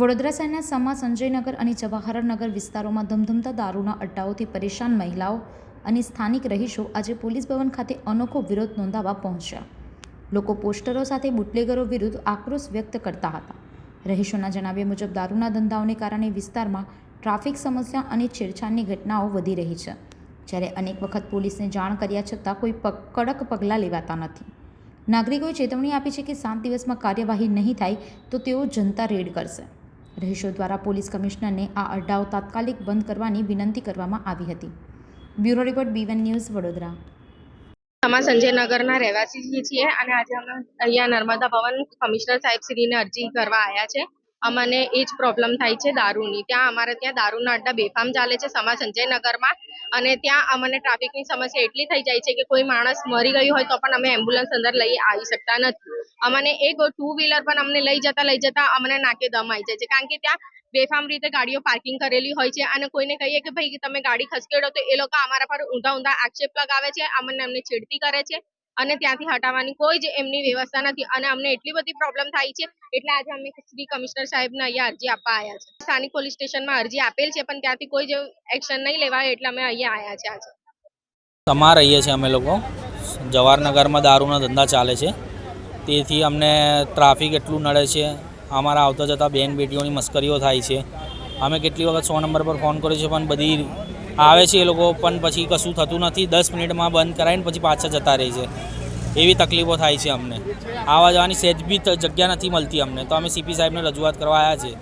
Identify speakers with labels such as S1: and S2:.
S1: વડોદરા શહેરના સમા સંજયનગર અને જવાહરનગર વિસ્તારોમાં ધમધમતા દારૂના અડ્ડાઓથી પરેશાન મહિલાઓ અને સ્થાનિક રહીશો આજે પોલીસ ભવન ખાતે અનોખો વિરોધ નોંધાવવા પહોંચ્યા. લોકો પોસ્ટરો સાથે બુટલેગરો વિરુદ્ધ આક્રોશ વ્યક્ત કરતા હતા. રહીશોના જણાવ્યા મુજબ, દારૂના ધંધાઓને કારણે વિસ્તારમાં ટ્રાફિક સમસ્યા અને છેડછાડની ઘટનાઓ વધી રહી છે. જ્યારે અનેક વખત પોલીસને જાણ કર્યા છતાં કોઈ કડક પગલાં લેવાતા નથી. નાગરિકોએ ચેતવણી આપી છે કે સાત દિવસમાં કાર્યવાહી નહીં થાય તો તેઓ જનતા રેડ કરશે. રહીશો દ્વારા પોલીસ કમિશનરને આ અડ્ડાઓ તાત્કાલિક બંધ કરવાની વિનંતી કરવામાં આવી હતી. Bureau report B one news Vadodara.
S2: અમે સંજયનગરના રહેવાસી છીએ અને આજે અમે અહીંયા નર્મદા ભવન કમિશનર સાહેબ શ્રીને અરજી કરવા આવ્યા છે. અમને એ જ પ્રોબ્લેમ થાય છે દારૂની. ત્યાં અમારે ત્યાં દારૂના અડ્ડા બેફામ ચાલે છે સમા સંજયનગરમાં. અને ત્યાં અમને ટ્રાફિકની સમસ્યા એટલી થઈ જાય છે કે કોઈ માણસ મરી ગયું હોય તો પણ અમે એમ્બ્યુલન્સ અંદર લઈ આવી શકતા નથી. અમને એક ટુ વ્હીલર પણ અમને લઈ જતા લઈ જતા અમને નાકે દમ આવી જાય છે. કારણ કે ત્યાં બેફામ રીતે ગાડીઓ પાર્કિંગ કરેલી હોય છે અને કોઈને કહીએ કે ભાઈ, તમે ગાડી ખસકેડો તો એ લોકો અમારા પર ઊંધા ઊંધા આક્ષેપ લગાવે છે, અમને અમને છેડતી કરે છે. અને ત્યાંથી હટાવવાની કોઈ જ એમની વ્યવસ્થા નથી. અને અમને એટલી બધી પ્રોબ્લેમ થાય છે. એટલે આજે અમે શ્રી કમિશનર સાહેબને અહીંયા અરજી આપવા આવ્યા છે. સ્થાનિક પોલીસ સ્ટેશનમાં અરજી આપેલ છે, પણ ત્યાંથી કોઈ જ એક્શન નહીં લેવાય એટલે અમે અહીંયા આવ્યા છે આજે.
S3: સમા રહીએ છીએ અમે લોકો. જવાહરનગરમાં દારૂના ધંધા ચાલે છે. તેથી અમને ટ્રાફિક એટલું નડે છે. અમારા આવતા જતા બેન બેટીઓની મસ્કરીઓ થાય છે. અમે કેટલી વખત સો નંબર પર ફોન કર્યો છે, પણ બધી આવે છે એ લોકો, પણ પછી કશું થતું નથી. દસ મિનિટમાં બંધ કરાવીને પછી પાછા જતા રહે છે. એવી તકલીફો થાય છે અમને. આવવા જવાની સહેજ બી જગ્યા નથી મળતી અમને. તો અમે સીપી સાહેબને રજૂઆત કરવા આવ્યા છે